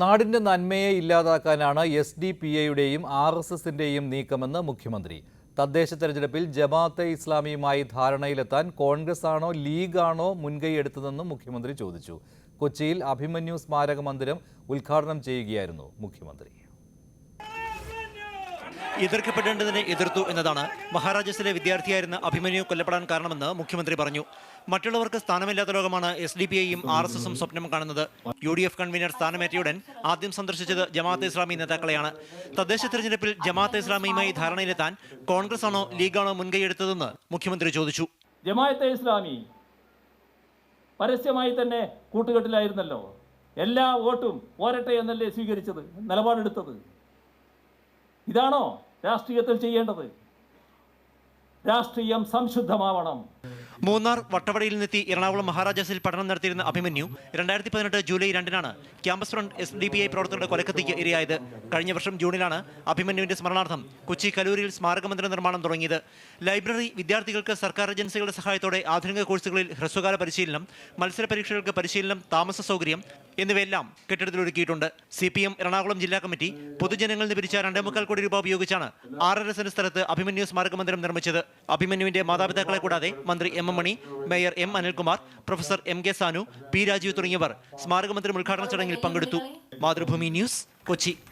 നാടിന്റെ നന്മയെ ഇല്ലാതാക്കാനാണ് എസ് ഡി പി എയുടെയും ആർ എസ് എസിന്റെയും നീക്കമെന്ന് മുഖ്യമന്ത്രി. തദ്ദേശ തെരഞ്ഞെടുപ്പിൽ ജമാഅത്തെ ഇസ്ലാമിയുമായി ധാരണയിലെത്താൻ കോൺഗ്രസ് ആണോ ലീഗാണോ മുൻകൈയെടുത്തതെന്നും മുഖ്യമന്ത്രി ചോദിച്ചു. കൊച്ചിയിൽ അഭിമന്യു സ്മാരക മന്ദിരം ഉദ്ഘാടനം ചെയ്യുകയായിരുന്നു മുഖ്യമന്ത്രി. എതിർക്കപ്പെടേണ്ടതിനെ എതിർത്തു എന്നതാണ് മഹാരാജാസിലെ വിദ്യാർത്ഥിയായിരുന്ന അഭിമന്യു കൊല്ലപ്പെടാൻ കാരണമെന്ന് മുഖ്യമന്ത്രി പറഞ്ഞു. മറ്റുള്ളവർക്ക് സ്ഥാനമില്ലാത്ത ലോകമാണ് എസ് ഡി പി ഐയും ആർ എസ് എസും സ്വപ്നം കാണുന്നത്. യു ഡി എഫ് കൺവീനർ സ്ഥാനമേറ്റയുടൻ ആദ്യം സന്ദർശിച്ചത് ജമാഅത്തെ ഇസ്ലാമി നേതാക്കളെയാണ്. തദ്ദേശ തെരഞ്ഞെടുപ്പിൽ ജമാഅത്തെ ഇസ്ലാമിയുമായി ധാരണയിലെത്താൻ കോൺഗ്രസ് ആണോ ലീഗാണോ മുൻകൈയെടുത്തതെന്ന് മുഖ്യമന്ത്രി ചോദിച്ചു. ജമാഅത്തെ ഇസ്ലാമി പരസ്യമായി തന്നെ കൂട്ടുകെട്ടിലായിരുന്നല്ലോ. എല്ലാ വോട്ടും പോരട്ടെ എന്നല്ലേ സ്വീകരിച്ചത് നിലപാടെടുത്തത്. ഇതാണോ രാഷ്ട്രീയത്തിൽ ചെയ്യേണ്ടത്. രാഷ്ട്രീയം സംശുദ്ധമാവണം. മൂന്നാർ വട്ടവടയിൽ നിന്നെത്തി എറണാകുളം മഹാരാജാസിൽ പഠനം നടത്തിയിരുന്ന അഭിമന്യു രണ്ടായിരത്തി പതിനെട്ട് ജൂലൈ രണ്ടിനാണ് campus front S D P I പ്രവർത്തകരുടെ കൊലക്കത്തിക്ക് ഇരയായത്. കഴിഞ്ഞ വർഷം ജൂണിലാണ് അഭിമന്യുവിന്റെ സ്മരണാർത്ഥം കൊച്ചി കലൂരിൽ സ്മാരക മന്ദിര നിർമ്മാണം തുടങ്ങിയത്. ലൈബ്രറി വിദ്യാർത്ഥികൾക്ക് സർക്കാർ ഏജൻസികളുടെ സഹായത്തോടെ ആധുനിക കോഴ്സുകളിൽ ഹ്രസ്വകാല പരിശീലനം മത്സര പരീക്ഷകൾക്ക് പരിശീലനം താമസ സൗകര്യം എന്നിവയെല്ലാം കെട്ടിടത്തിൽ ഒരുക്കിയിട്ടുണ്ട്. സി പി എം എറണാകുളം ജില്ലാ കമ്മിറ്റി പൊതുജനങ്ങളിൽ നിന്ന് പിരിച്ച രണ്ടേ മുക്കാൽ കോടി രൂപ ഉപയോഗിച്ചാണ് ആറര സെന്റ് സ്ഥലത്ത് അഭിമന്യു സ്മാരക മന്ദിരം നിർമ്മിച്ചത്. അഭിമന്യുവിന്റെ മാതാപിതാക്കളെ കൂടാതെ മന്ത്രി M M Mani mayor M Anilkumar professor M K Sanu P Rajeev തുടങ്ങിയവർ സ്മാരകമന്ത്രി ഉദ്ഘാടന ചടങ്ങിൽ പങ്കെടുത്തു. മാതൃഭൂമി ന്യൂസ് കൊച്ചി.